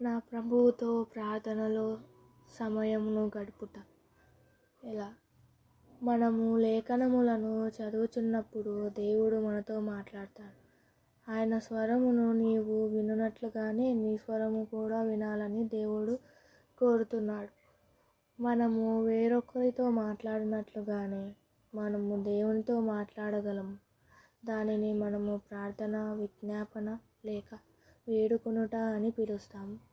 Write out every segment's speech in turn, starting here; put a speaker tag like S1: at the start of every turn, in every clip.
S1: నా ప్రభువుతో ప్రార్థనలో సమయమును గడుపుట. ఎలా? మనము లేఖనములను చదువుచున్నప్పుడు దేవుడు మనతో మాట్లాడతాడు. ఆయన స్వరమును నీవు వినున్నట్లుగానే నీ స్వరము కూడా వినాలని దేవుడు కోరుతున్నాడు. మనము వేరొకరితో మాట్లాడినట్లుగానే మనము దేవునితో మాట్లాడగలము దానిని మనము ప్రార్థన విజ్ఞాపన లేక వేడుకొనుట అని పిలుస్తాము.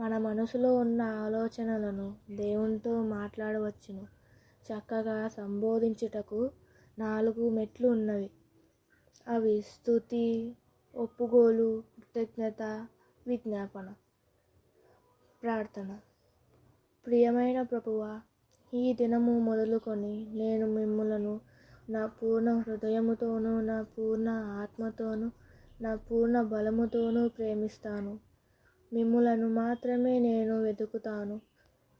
S1: మన మనసులో ఉన్న ఆలోచనలను దేవునితో మాట్లాడవచ్చును. చక్కగా సంబోధించుటకు నాలుగు మెట్లు ఉన్నవి. అవి స్థుతి ఒప్పుగోలు కృతజ్ఞత విజ్ఞాపన ప్రార్థన. ప్రియమైన ప్రభువ ఈ దినము మొదలుకొని నేను మిమ్మలను నా పూర్ణ హృదయముతోనూ నా పూర్ణ ఆత్మతోనూ నా పూర్ణ బలముతోనూ ప్రేమిస్తాను. మిమ్ములను మాత్రమే నేను వెతుకుతాను.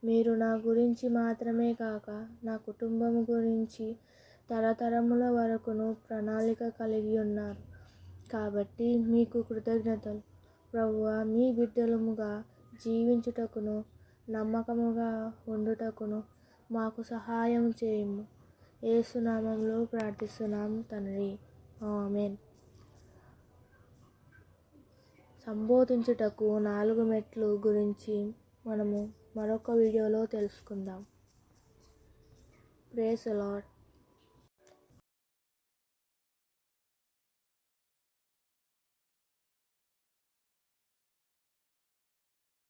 S1: మీరు నా గురించి మాత్రమే కాక నా కుటుంబం గురించి తరతరముల వరకును ప్రణాళిక కలిగి ఉన్నారు. కాబట్టి మీకు కృతజ్ఞతలు. ప్రభువ మీ బిడ్డలముగా జీవించుటకును నమ్మకముగా ఉండుటకును మాకు సహాయం చేయము. ఏసునామంలో ప్రార్థిస్తున్నాము తండ్రి. ఆమెన్. సంబోధించుటకు నాలుగు మెట్లు గురించి మనము మరొక వీడియోలో తెలుసుకుందాం. Praise lord